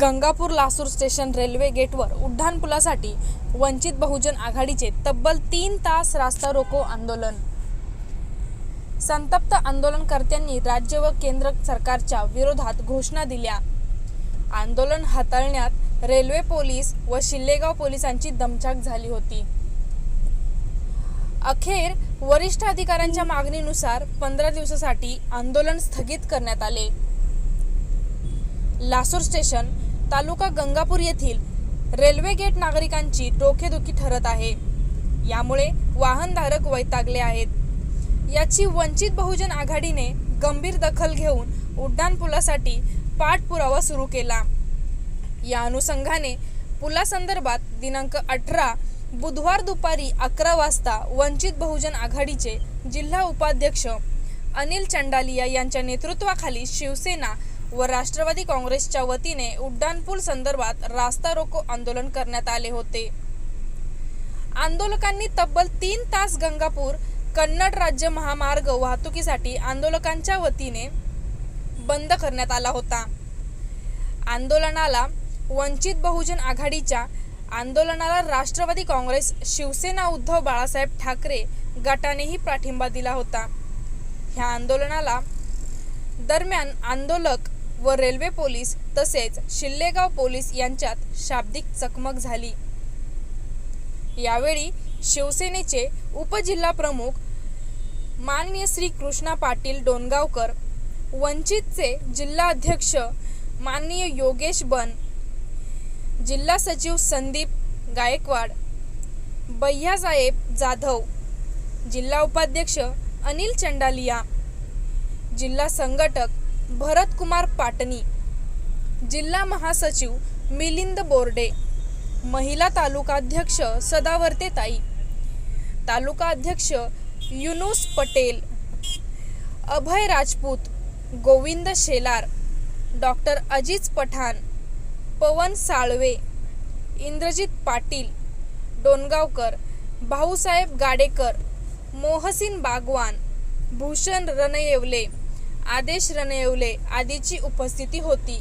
Gangapur Lasur station railway गेटवर उड्डाणपुलासाठी वंचित बहुजन आघाडीचे तब्बल तीन तास रास्ता रोको आंदोलन. संतप्त आंदोलनकर्त्यांनी राज्य व केंद्र सरकारच्या विरोधात घोषणा दिल्या. आंदोलन हाताळण्यात रेल्वे पोलीस व शिल्लेगाव पोलिसांची दमछाक झाली होती. अखेर वरिष्ठ अधिकाऱ्यांच्या मागणीनुसार पंधरा दिवसासाठी आंदोलन स्थगित करण्यात आले. लासूर स्टेशन तालुका गंगापूर येथील रेल्वे गेट नागरिकांची डोकेदुखी ठरत आहे. यामुळे वाहनधारक वैतागले आहेत. याची वंचित बहुजन आघाडीने गंभीर दखल घेऊन उड्डाणपुलासाठी पाठपुरावा सुरू केला. या अनुषंगाने पुलासंदर्भात दिनांक अठरा बुधवार दुपारी अकरा वाजता वंचित बहुजन आघाडीचे जिल्हा उपाध्यक्ष अनिल चंडालिया यांच्या नेतृत्वाखाली शिवसेना व राष्ट्रवादी काँग्रेसच्या वतीने उड्डाणपूल संदर्भात रास्ता रोको आंदोलन करण्यात आले होते. आंदोलकांनी तब्बल तीन तास गंगापूर कन्नड राज्य महामार्ग वाहतुकीसाठी आंदोलकांच्या वतीने बंद करण्यात आला होता. आंदोलनाला वंचित बहुजन आघाडीच्या आंदोलनाला राष्ट्रवादी काँग्रेस शिवसेना उद्धव बाळासाहेब ठाकरे गटानेही पाठिंबा दिला होता. ह्या आंदोलनाला दरम्यान आंदोलक व रेल्वे पोलीस तसेच शिल्लेगाव पोलीस यांच्यात शाब्दिक चकमक झाली. यावेळी शिवसेनेचे उपजिल्हा प्रमुख माननीय श्री कृष्णा पाटील डोणगावकर वंचितचे जिल्हा अध्यक्ष माननीय योगेश बन जिल्हा सचिव संदीप गायकवाड भैयासाहेब जाधव जिल्हा उपाध्यक्ष अनिल चंडालिया जिल्हा संघटक भरतकुमार पाटणी जिल्हा महासचिव मिलिंद बोर्डे महिला तालुकाध्यक्ष सदावर्ते ताई तालुका अध्यक्ष युनुस पटेल अभय राजपूत गोविंद शेलार डॉक्टर अजिज पठाण पवन साळवे इंद्रजित पाटील डोणगावकर भाऊसाहेब गाडेकर मोहसिन बागवान भूषण रणयेवले. आदेश रणयेवले आदीची उपस्थिती होती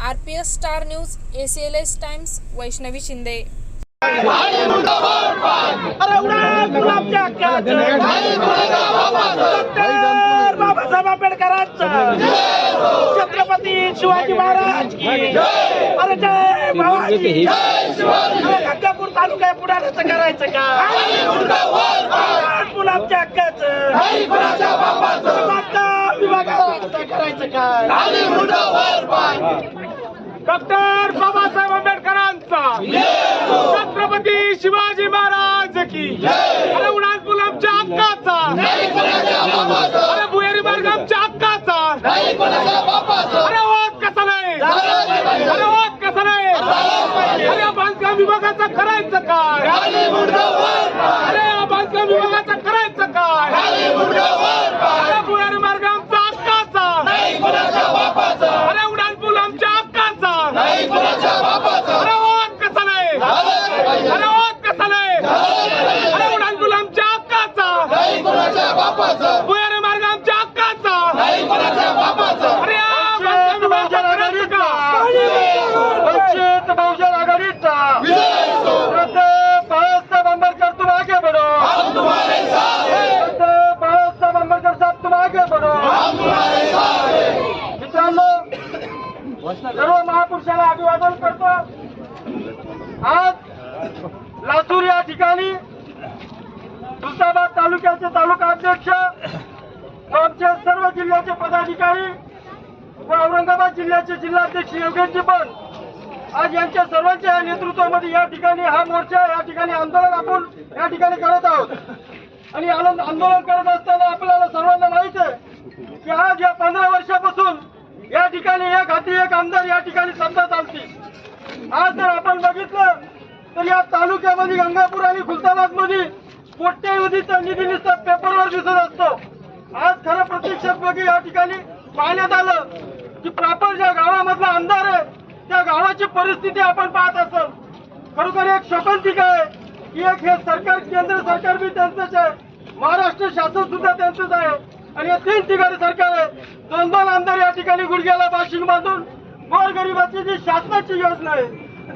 R P S star news A C L S times Vaishnavi Shinde Babasaheb आंबेडकरांचं Chhatrapati Shivaji Maharaj अरे जय गंगापूर तालुका पुढाऱ्याचं करायचं का गुलाबच्या हक्काचं काय डॉक्टर बाबासाहेब आंबेडकरांचा. छत्रपती शिवाजी महाराज की. अरे उडान पूल आमच्या हक्काचा. अरे भुयारी मार्ग आमच्या हक्काचा. अरे होत कसा नाही? अरे होत कसा नाही? अरे बांधकाम विभागाचं करायचं काय अरे या बांधकाम विभागाचं करायचं काय अरे भुयारी मार्ग आमचा हक्काचा अरे उडान पूल आमच्या हक्काचा अरे होत कसा नाही अरे होत कसा नाही अरे उडान पूल आमच्या हक्काचा भुयारी मार्ग आमच्या हक्काचा अरे या बांधकाम विभागाचं करायचं का? वंचित बहुजन आघाडीचा श्रद्धेय बाळासाहेब आंबेडकर तुम आगे बढ़ो श्रद्धेय बाळासाहेब आंबेडकर साहेब तुम आगे बढ़ो मित्रांनो सर्व महापुरुषाला अभिवादन करतो. आज लातूर या ठिकाणी तुळजाबाद तालुक्याचे तालुका अध्यक्ष व आमचे सर्व जिल्ह्याचे पदाधिकारी व औरंगाबाद जिल्ह्याचे जिल्हाध्यक्ष योगेशजी पण आज यांच्या सर्वांच्या नेतृत्वामध्ये या ठिकाणी हा मोर्चा या ठिकाणी आंदोलन आपण या ठिकाणी करत आहोत. आणि आनंद आंदोलन करत असताना आपल्याला सर्वांना माहीत आहे की आज या पंधरा वर्षापासून या ठिकाणी एक हाती एक आमदार या ठिकाणी सत्ता चालते आज जर आपण बघितलं तर या तालुक्यामध्ये गंगापूर आणि खुलताबादमध्ये कोट्यवधीचा निधी नुसता पेपरवर दिसत असतो. आज खरं प्रत्यक्षात बघी या ठिकाणी पाहण्यात आलं की प्रॉपर ज्या गावामधला आमदार आहे त्या गावाची परिस्थिती आपण पाहत असाल खरोखर एक शोकांतिका आहे की एक हे सरकार केंद्र सरकार बी त्यांचंच आहे. महाराष्ट्र शासन सुद्धा त्यांचंच आहे. आणि हे तीन ठिकाणी सरकार आहे. दोन दोन आमदार या ठिकाणी गुडघ्याला बाशिंग बांधून गोरगरिबाची जी शासनाची योजना आहे.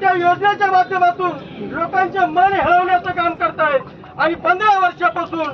त्या योजनेच्या माध्यमातून लोकांचे मन हलवण्याचं काम करतायत. आणि पंधरा वर्षापासून